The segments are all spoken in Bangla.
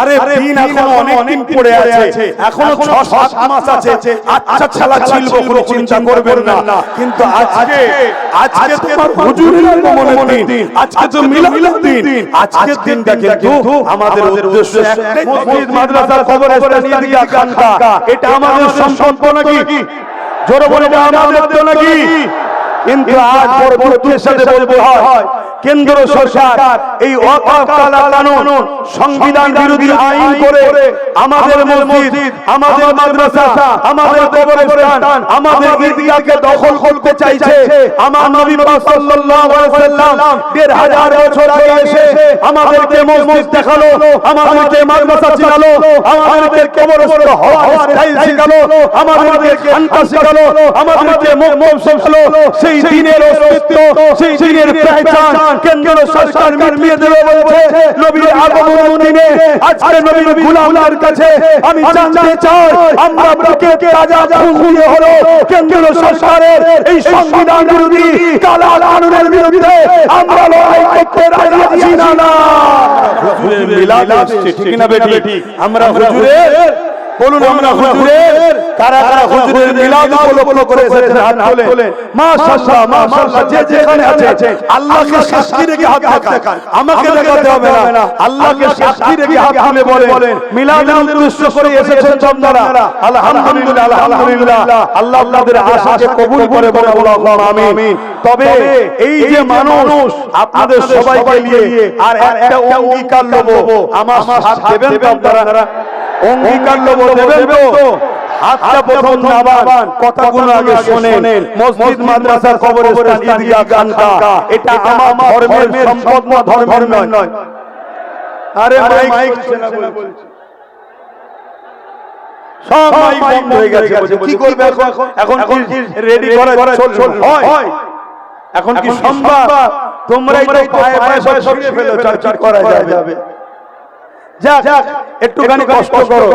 আরে দিন এখনও অনেক দিন পড়ে আছে। এখনও ছ সাত মাস আছে। আচ্ছা ছালা ছিল কোনো চিন্তা করবেন না। কিন্তু আজকে আজকে তোমার হুজুরের আগমনের দিন। আজকে তো মিলাদের দিন। আজকের দিনটা কিন্তু আমাদের উদ্দেশ্য একটাই মসজিদ মাদ্রাসার খবর নিয়ে দিয়া খানকা। এটা আমাদের সম্পর্ক নাকি? জোরে বলে আমাদের তো নাকি? কিন্তু আজ বড় দুঃখের সাথে বলব হয় কেন্দ্র সরকার এই কানুন সংবিধান বিরোধী আইন করে আমাদের মসজিদ আমাদের মাদ্রাসা আমাদের কবরস্থান আমাদের ঈদগাহকে দখল করতে চাইছে আমার নবী সাল্লাল্লাহু আলাইহি সাল্লাম দেড় হাজার বছর আগে এসে আমাদেরকে মসজিদ দেখাল আমাদেরকে মাদ্রাসা চিনালো আমাদেরকে কবরস্থান হওয়ার শিখালো আমাদেরকে খানকা শিখালো আমাদেরকে মুকমম শিখালো সেই দিনের অস্তিত্ব সেই দিনের পেহচান কেন্দ্র সরকার মিটিয়ে দেবে বলেছে। নবীর আগমন দিনে আজকে নবীর গুলামদের কাছে আমি জানতে চাই আমরা বুকে হলো কেন্দ্র সরকারের এই সংবিধান বিরোধী কালা কানুনের বিরুদ্ধে আমরা লড়াই করতে রাজি আছি না। না। হুজুরের মিলাদ আসছে ঠিক না বেটি আমরা হুজুরের বলুন আমরা হুজুরের কারা কারা হুজুরের মিলাদ উপলক্ষ করে এসেছেন হাত তোলেন মাশাআল্লাহ মাশাআল্লাহ যে যেখানে আছে আল্লাহকে সাক্ষী রেখে হাত দেখান। আমাকে দেখাতে হবে না। আল্লাহকে সাক্ষী রেখে হাত তুলে বলেন। মিলাদের উদ্দেশ্য করে এসেছেন আপনারা আলহামদুলিল্লাহ আলহামদুলিল্লাহ আল্লাহ আপনাদের আশাকে কবুল করে বলে আল্লাহুম্মা আমিন। তবে এই যে মানুষ আপনাদের সবাইকে নিয়ে আর একটা অঙ্গীকার লব আমার সাথ দেবেন আপনারা। অঙ্গীকার লব দেবেন তো হাতটা প্রথম নাবান কথাগুলো আগে শোনেন। মসজিদ মাদ্রাসা কবরস্থান ঈদগাহ খানকা। এটা আমার ধর্মের সম্পদ না ধর্মের নয়। আরে মাইক বলছে। সব মাইক বন্ধ হয়ে গেছে বলছে, কি করবে এখন? এখন? কি রেডি করা চল চল হয়। এখন কি সম্ভব? তোমরাই তো পায়ে পায়ে সব ছড়িয়ে ফেলো চার করা যাবে? যাক একটুখানি কষ্ট করো।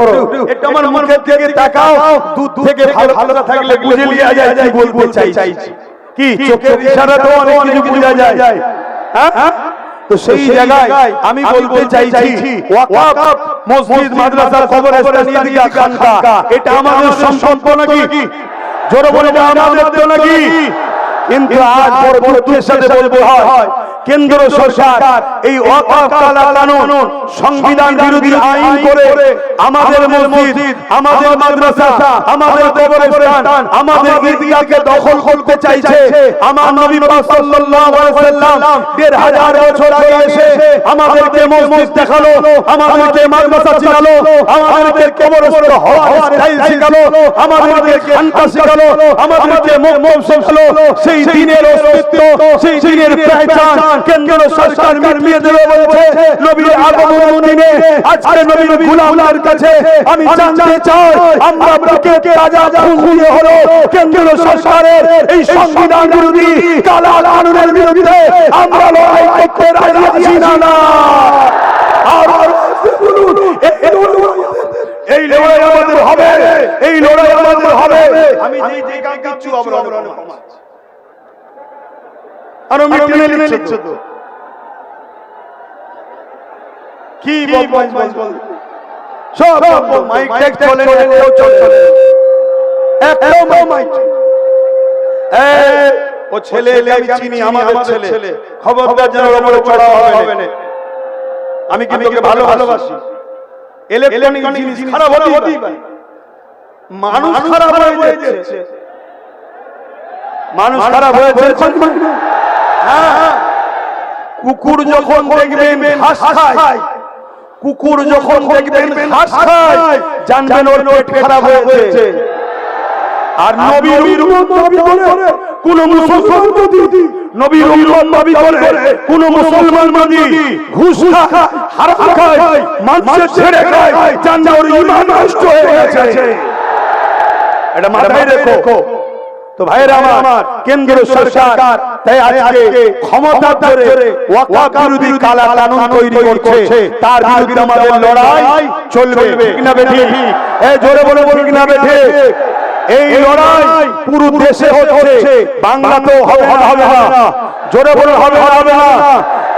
একটু আমার মুখের দিকে তাকাও দুধ থেকে ভালো ভালো থাকলে বুঝে লিয়া যায় কি বলতে চাইছি। কি চোখের ইশারাতেও অনেক কিছু বোঝা যায়। হ্যাঁ? তো সেই জায়গায় আমি বলতে চাইছি ওয়াকফ মসজিদ মাদ্রাসা কবরস্থান ঈদগাহ খানকা। এটা আমাদের নাকি? জোরে বলে আমাদের তো নাকি? কিন্তু আজ বড় দুঃখের সাথে বলব হয়। কেন্দ্র সরকার এই কানুন সংবিধান বিরোধী আইন করে আমাদের মসজিদ আমাদের মাদ্রাসা আমাদের কবরস্থান আমাদের ঈদগাহকে দখল করতে চাইছে আমার নবী পাক সাল্লাল্লাহু আলাইহি সাল্লাম দেড় হাজার বছর আগে এসে আমাদেরকে মসজিদ দেখাল আমাদেরকে মাদ্রাসা চিনালো আমাদেরকে কবরস্থান হওয়ার স্টাইল শিখালো আমাদেরকে খানকা শিখালো আমাদেরকে মুকমম শিখালো সেই দিনের অস্তিত্ব সেই দিনের পেহচান কেন্দ্র সরকার মিটিয়ে দেবে বলেছে। নবীর আগমন দিনে আজকে নবীর গুলামদের কাছে আমি জানতে চাই আমরা বুকে রাজা খুঁজে হলো। কেন্দ্র সরকারের এই সংবিধান বিরোধী কালা কানুনের বিরুদ্ধে আমরা লড়াই করতে রাজি আছি না না আর এই লড়াই আমাদের হবে। এই লড়াই আমাদের হবে। আমি যে যে গাচ্ছি অবরণ আর আমি তো। কি বল বল বল? সব বল মাইক টেক চলে একটাও চলে একটাও মাইক ও ছেলে এলে আমি চিনি আমাদের ছেলে। খবরদার যেন ওপরে চড়া হবে না। আমি কিন্তু ওকে ভালো ভালোবাসি? ইলেকট্রনিক জিনিস খারাপ হতেই পারে। মানুষ খারাপ হয়ে যাচ্ছে। মানুষ খারাপ হ্যাঁ কুকুর যখন দেখবেন ঘাস খায় কুকুর যখন দেখবেন ঘাস খায় জানবেন ওর পেট খারাপ হয়েছে। আর নবীর উম্মত দাবি করে কোন মুসলমান যদি নবীর উম্মত দাবি করে কোন মুসলমান যদি ঘুষ খায় হারাম খায় মানুষের ছেড়ে খায় জানবে ওর ঈমান নষ্ট হয়ে গেছে। এটা মাথায় রেখো। তো ভাইরা আমার কেন্দ্র সরকার তাই আজকে ক্ষমতা ধরে ওয়াকফ বিরোধী কালা কানুন তৈরি করছে। তার বিরুদ্ধে আমাদের লড়াই চলবে। ঠিক না বেঠি? এই জোরে বলে বলুন না বেঠি। এই লড়াই পুরো দেশে হচ্ছে। বাংলাতেও হবে হবে না। জোরে বলে হবে হবে না।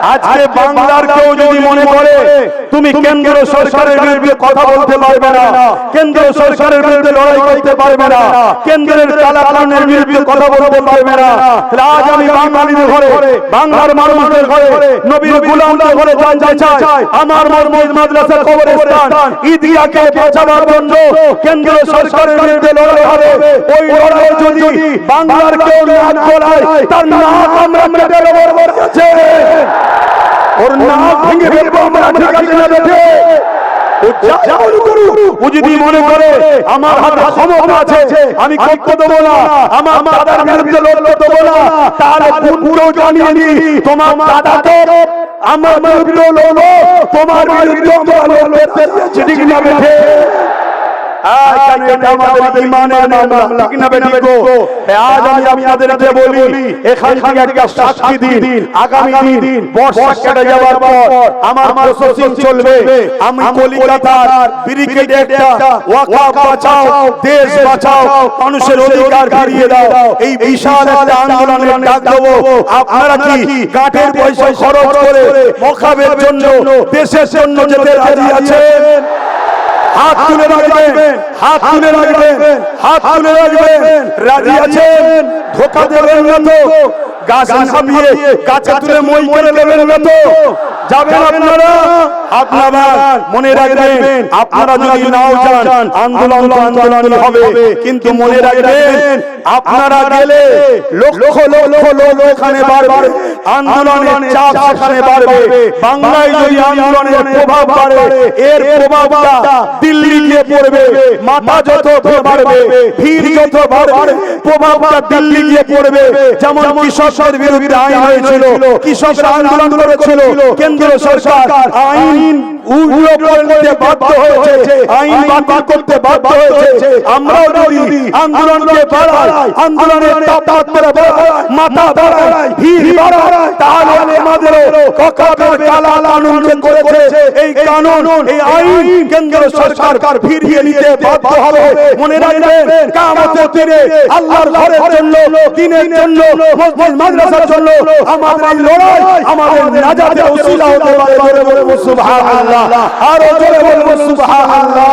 আজকে বাংলার কেউ যদি মনে করে তুমি কেন্দ্র সরকারের বিরুদ্ধে কথা বলতে পারবে না কেন্দ্র সরকারের বিরুদ্ধে লড়াই করতে পারবে না কেন্দ্রের কালাকানুনের বিরুদ্ধে কথা বলতে পারবে না আজ আমি বাঙালিদের ঘরে বাংলার মানুষদের ঘরে নবীর গুলামদের ঘরে জানতে চাই আমার মসজিদ মাদ্রাসা কবরস্থান ঈদগাহকে বাঁচাবার জন্য কেন্দ্র সরকারের বিরুদ্ধে লড়াই হবে ওই লড়াই যদি বাংলার কেউ নাক গলায় তার নাক আমরা মেটে দেবো আছে ওর নাক ভেঙে ফেলব আমরা ঠিক আছে না বেঠে ও যদি মনে করে আমার হাতে ক্ষমতা আছে আমি করতে দেবো না আমার দাদার বিরুদ্ধে লড়তে দেবো না তাহলে বোনকেও জানিয়ে নি তোমার দাদাকে আমার বিরুদ্ধে লড়ো তোমার বিরুদ্ধে আমরা লড়তে ঠিক না বেঠে আজ কেন এটা আমাদের ইমানের মামলা। ঠিক না বেঠিক আজ আমি আপনাদেরকে বলি এখান থেকে একটা সাক্ষী দিন। আগামী দিন বর্ষা কেটে যাওয়ার পর আমার প্রশাসন চলবে। আমি কলিকাতার ব্রিগেডে একটা ওয়াকাফ বাঁচাও দেশ বাঁচাও মানুষের অধিকার ফিরিয়ে দাও। এই বিশাল একটা আন্দোলনের ডাক দেবো। আপনারা কি কাঠের পয়সা খরচ করে মখাবের জন্য দেশের জন্য যেতে রাজি আছেন? হাত তুলে রাখবেন হাত তুলে রাখবেন হাত তুলে রাখবেন। রাজি আছেন? ধোকা দেবেন না তো। গাছ নামিয়ে গাছে তুলে মই করে দেবেন না তো। যাবেন আপনারা? আপনারা? মনে রাখবেন আপনারা যদি নাও যান আন্দোলন আন্দোলন হবে। কিন্তু মনে রাখবেন আপনারা গেলে লক্ষ লক্ষ লোক এখানে বাড়বে। আন্দোলনের চাপ সেখানে বাড়বে। বাংলায় যদি আন্দোলনের প্রভাব বাড়ে এর প্রভাবটা দিল্লি গিয়ে পড়বে মাথা যত বাড়বে ভিড় যত বাড়বে প্রভাবটা দিল্লি গিয়ে পড়বে। যেমন কৃষকদের বিরুদ্ধে আইন হয়েছিল কৃষকরা আন্দোলন করেছিল কেন্দ্র সরকার আইন উগ্র করতে বাধ্য হয়েছে আইন বাতিল করতে বাধ্য হয়েছে। আমরাও যদি আন্দোলনকে বাড়াই আন্দোলনের তাপমাত্রা বাড়াই মাথা বাড়াই ভিড় বাড়াই তাহলে আমাদেরও ককাবের কালা কানুন যে করেছে। এই কানুন এই আইন কেন্দ্র সরকার ফিরিয়ে নিতে বাধ্য হবে। মনে রাখবেন কামতের দিনে আল্লাহর ঘরের জন্য দিনের জন্য মসজিদ মাদ্রাসার জন্য আমাদের লড়াই আমাদের নাজাতের ওসিলা পারে জোরে বলব সুবহানাল্লাহ। আরও জোরে বলব সুবহানাল্লাহ।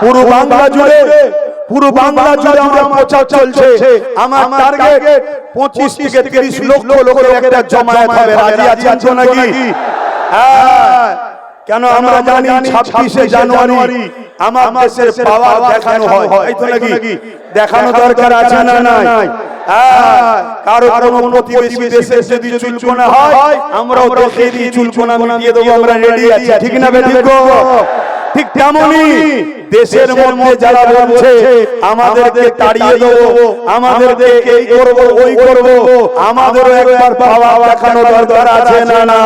পুরো বাংলা জুড়ে পুরো বাংলা জুড়ে আমরা প্রচার চলছে। আমার টার্গেট পঁচিশ থেকে তিরিশ লক্ষ লোকের একটা জমায়েত হবে। রাজি আছেন নাকি হ্যাঁ। কেন আমরা জানি ছাব্বিশে জানুয়ারি। আমার দেশের পাওয়ার দেখানো হয়। এই তো নাকি? দেখানো দরকার আছে না নাই? কারও কোনো প্রতিবেশী দেশে যদি চুলকোনা হয় আমরাও দেখিয়ে দিই চুলকোনা মিটিয়ে দেবো আমরা রেডি আছি ঠিক না বেঠিক? ঠিক তেমনই দেশের মধ্যে যারা বলছে আমাদেরকে তাড়িয়ে দেবো আমাদেরকে এই করব ওই করব আমাদেরও একবার পাওয়া দেখানো দরকার আছে না? না?